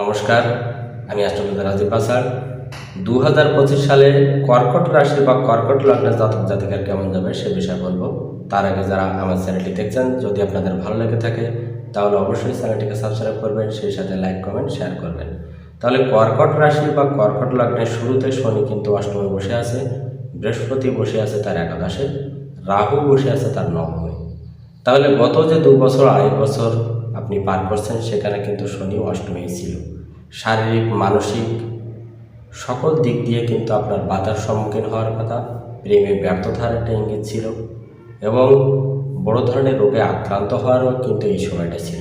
নমস্কার, আমি অ্যাস্ট্রোলজার রাজীব পাসার দু হাজার পঁচিশ সালে কর্কট রাশি বা কর্কট লগ্নের জাতক জাতিকার কেমন যাবে সে বিষয়ে বলব। তার আগে যারা আমার চ্যানেলটি দেখছেন, যদি আপনাদের ভালো লেগে থাকে, তাহলে অবশ্যই চ্যানেলটিকে সাবস্ক্রাইব করবেন, সেই সাথে লাইক কমেন্ট শেয়ার করবেন। তাহলে কর্কট রাশি বা কর্কট লগ্নের শুরুতে শনি কিন্তু অষ্টমে বসে আছে। বৃহস্পতি বসে আছে তার একাদশে, রাহু বসে আছে তার নবমে। তাহলে গত যে দু বছর, আড়াই বছর আপনি পার করছেন, সেখানে কিন্তু শনি অষ্টমেই ছিল। শারীরিক, মানসিক সকল দিক দিয়ে কিন্তু আপনার বাধার সম্মুখীন হওয়ার কথা, প্রেমে ব্যর্থতার একটা ইঙ্গিত ছিল এবং বড় ধরনের রোগে আক্রান্ত হওয়ারও কিন্তু এই সময়টা ছিল।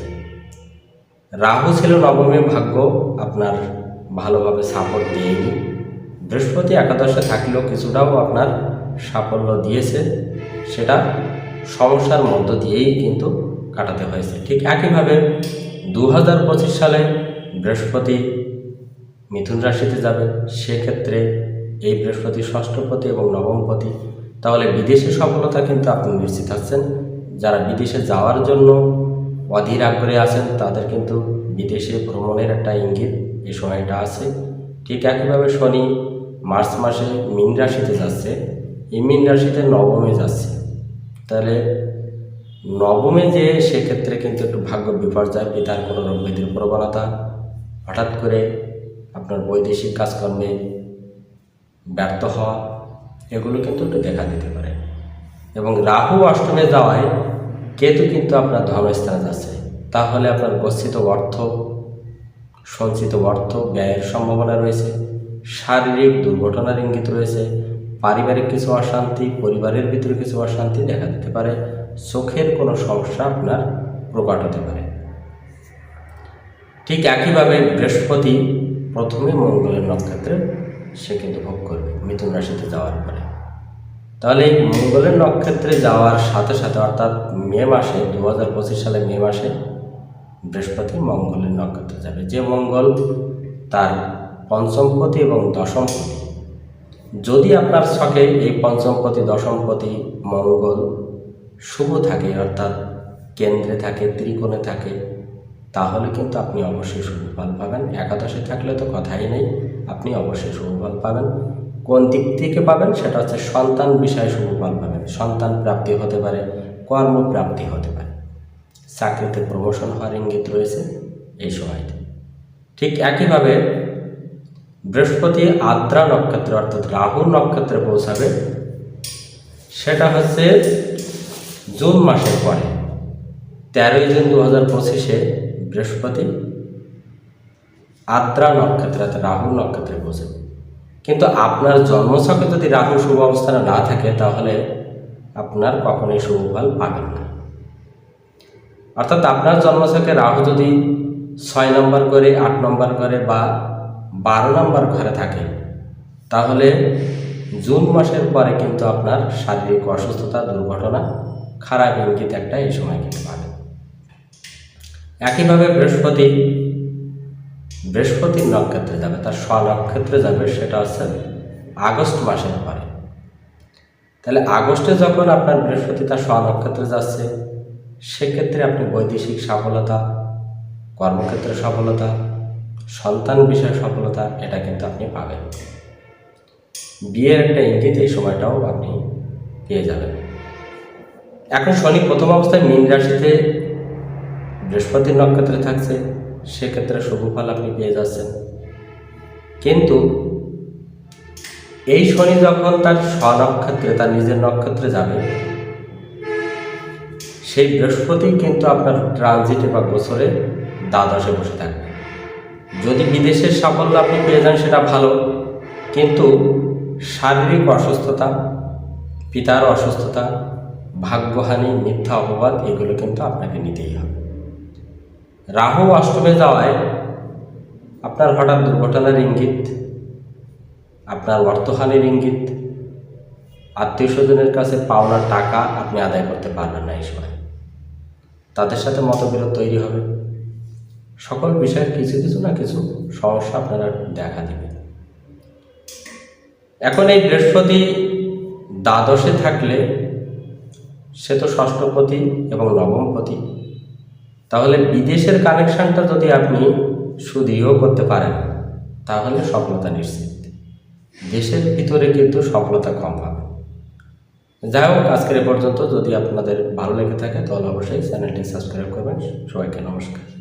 রাহু ছিল নবমে ভাগ্য, আপনার ভালোভাবে সাপোর্ট দিয়েনি। বৃহস্পতি একাদশে থাকলেও কিছুটাও আপনার সাফল্য দিয়েছে, সেটা সমস্যার মধ্য দিয়েই কিন্তু কাটাতে হয়েছে। ঠিক একইভাবে দু হাজার পঁচিশ সালে বৃহস্পতি মিথুন রাশিতে যাবে, সেক্ষেত্রে এই বৃহস্পতি ষষ্ঠপতি এবং নবমপতি। তাহলে বিদেশে সফলতা কিন্তু আপনি নিশ্চিত হচ্ছেন যারা বিদেশে যাওয়ার জন্য অধীর আগ্রহে আছেন, তাদের কিন্তু বিদেশে ভ্রমণের একটা ইঙ্গিত এই সময়টা আছে। ঠিক একইভাবে শনি মার্চ মাসে মীন রাশিতে যাচ্ছে, এই মীন রাশিতে নবমে যাচ্ছে। তাহলে নবমে যে সেক্ষেত্রে কিন্তু একটু ভাগ্য বিপর্যয়, পিতার কোনো রোগ ব্যাধির প্রবণতা, হঠাৎ করে আপনার বৈদেশিক কাজকর্মে ব্যর্থ হওয়া, এগুলো কিন্তু একটু দেখা দিতে পারে। এবং রাহু অষ্টমে যাওয়ায় কেতু কিন্তু আপনার ধর্মস্থানে যাচ্ছে। তাহলে আপনার গচ্ছিত অর্থ, সঞ্চিত অর্থ, ব্যয়ের সম্ভাবনা রয়েছে। শারীরিক দুর্ঘটনার ইঙ্গিত রয়েছে। পারিবারিক কিছু অশান্তি, পরিবারের ভিতরে কিছু অশান্তি দেখা দিতে পারে। চোখের কোনো সমস্যা আপনার প্রকট হতে পারে। ঠিক একইভাবে বৃহস্পতি প্রথমে মঙ্গলের নক্ষত্রে সে কিন্তু ভোগ করবে, মিথুন রাশিতে যাওয়ার পরে। তাহলে মঙ্গলের নক্ষত্রে যাওয়ার সাথে সাথে অর্থাৎ মে মাসে দু হাজার পঁচিশ সালে মে মাসে বৃহস্পতি মঙ্গলের নক্ষত্রে যাবে। যে মঙ্গল তার পঞ্চমপতি এবং দশমপতি। যদি আপনার ছকে এই পঞ্চমপতি, দশমপতি মঙ্গল, শুভ থাকে, অর্থাৎ কেন্দ্রে থাকে, ত্রিকোণে থাকে, তাহলে কিন্তু আপনি অবশ্যই শুভ ফল পাবেন। একাদশে থাকলে তো কথাই নেই, আপনি অবশ্যই শুভ ফল পাবেন। কোন দিক থেকে পাবেন সেটা হচ্ছে সন্তান বিষয়ে শুভ ফল পাবেন। সন্তান প্রাপ্তি হতে পারে, কর্মপ্রাপ্তি হতে পারে। চাকরিতে প্রমোশন হওয়ার ইঙ্গিত রয়েছে এই সময়তে। ঠিক একইভাবে বৃহস্পতি আদ্রা নক্ষত্রে, অর্থাৎ রাহু নক্ষত্রে পৌঁছাবে। সেটা হচ্ছে জুন মাসের পরে, তেরোই জুন দু হাজার পঁচিশে বৃহস্পতি আদ্রা নক্ষত্রে, অর্থাৎ রাহু নক্ষত্রে পৌঁছাবে। কিন্তু আপনার জন্মছকে যদি রাহু শুভ অবস্থানে না থাকে, তাহলে আপনার কখনোই শুভ ফল পাবেন না। অর্থাৎ আপনার জন্মছকে রাহু যদি ছয় নম্বর করে, আট নম্বর করে বা বারো নম্বর ঘরে থাকে। তাহলে জুন মাসের পরে কিন্তু আপনার শারীরিক অসুস্থতা, দুর্ঘটনা, খারাপ ইঙ্গিত একটা এই সময় কিন্তু পাবেন। একইভাবে বৃহস্পতি, বৃহস্পতির নক্ষত্রে যাবে, তার স্ব নক্ষত্রে যাবে, সেটা হচ্ছে আগস্ট মাসের পরে। তাহলে আগস্টে যখন আপনার বৃহস্পতি তার স্ব নক্ষত্রে যাচ্ছে, সেক্ষেত্রে আপনি বৈদেশিক সফলতা, কর্মক্ষেত্রে সফলতা সন্তান বিষয়ে সফলতা এটা কিন্তু আপনি পাবেন। বিয়ের একটা ইঙ্গিত এই সময়টাও আপনি পেয়ে যাবেন। এখন শনি প্রথম অবস্থায় মীন রাশিতে বৃহস্পতির নক্ষত্রে থাকছে, সেক্ষেত্রে শুভ ফল আপনি পেয়ে যাচ্ছেন। কিন্তু এই শনি যখন তার স্বনক্ষত্রে, তার নিজের নক্ষত্রে যাবে, সেই বৃহস্পতি কিন্তু আপনার ট্রানজিটে বা গোসরে দ্বাদশে বসে থাকবে। যদি বিদেশের সাফল্য আপনি পেয়ে যান, সেটা ভালো। কিন্তু শারীরিক অসুস্থতা, পিতার অসুস্থতা, ভাগ্যহানি, মিথ্যা অপবাদ, এগুলো কিন্তু আপনাকে নিতেই হবে। রাহু অষ্টমে যাওয়ায় আপনার হঠাৎ দুর্ঘটনার ইঙ্গিত, আপনার অর্থহানির ইঙ্গিত, আত্মীয় স্বজনের কাছে পাওনার টাকা আপনি আদায় করতে পারবেন না এই সময়। তাদের সাথে মতবিরোধ তৈরি হবে। সকল বিষয়ের কিছু কিছু না কিছু সমস্যা আপনারা দেখা দেবে এখন এই বৃহস্পতি দ্বাদশে থাকলে সে তো ষষ্ঠপতি এবং নবমপতি। তাহলে বিদেশের কানেকশনটা যদি আপনি সুদৃঢ় করতে পারেন, তাহলে সফলতা নিশ্চিত। দেশের ভিতরে কিন্তু সফলতা কম হবে। যাই হোক, আজকের পর্যন্ত যদি আপনাদের ভালো লেগে থাকে, তাহলে অবশ্যই চ্যানেলটি সাবস্ক্রাইব করবেন। সবাইকে নমস্কার।